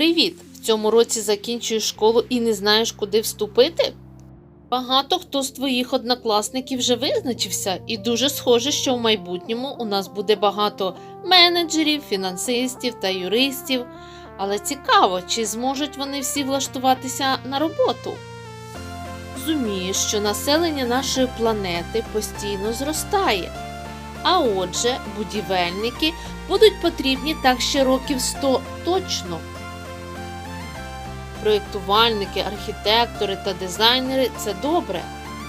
Привіт! В цьому році закінчуєш школу і не знаєш, куди вступити? Багато хто з твоїх однокласників вже визначився, і дуже схоже, що в майбутньому у нас буде багато менеджерів, фінансистів та юристів. Але цікаво, чи зможуть вони всі влаштуватися на роботу. Розумієш, що населення нашої планети постійно зростає. А отже, будівельники будуть потрібні так ще років 100 точно. Проєктувальники, архітектори та дизайнери це добре,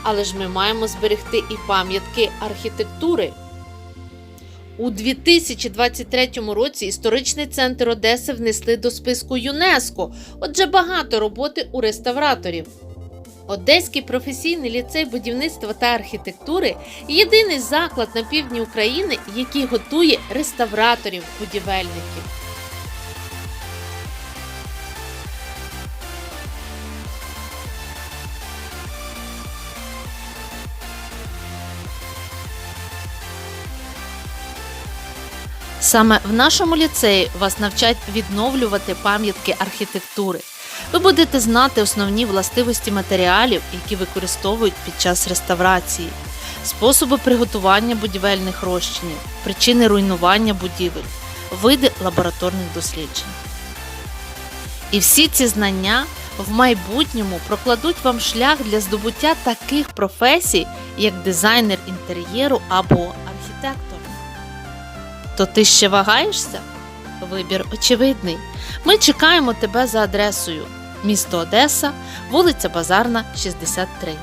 але ж ми маємо зберегти і пам'ятки архітектури. У 2023 році історичний центр Одеси внесли до списку ЮНЕСКО, отже багато роботи у реставраторів. Одеський професійний ліцей будівництва та архітектури єдиний заклад на півдні України, який готує реставраторів-будівельників. Саме в нашому ліцеї вас навчать відновлювати пам'ятки архітектури. Ви будете знати основні властивості матеріалів, які використовують під час реставрації, способи приготування будівельних розчинів, причини руйнування будівель, види лабораторних досліджень. І всі ці знання в майбутньому прокладуть вам шлях для здобуття таких професій, як дизайнер інтер'єру або архітектор. То ти ще вагаєшся? Вибір очевидний. Ми чекаємо тебе за адресою місто Одеса, вулиця Базарна, 63.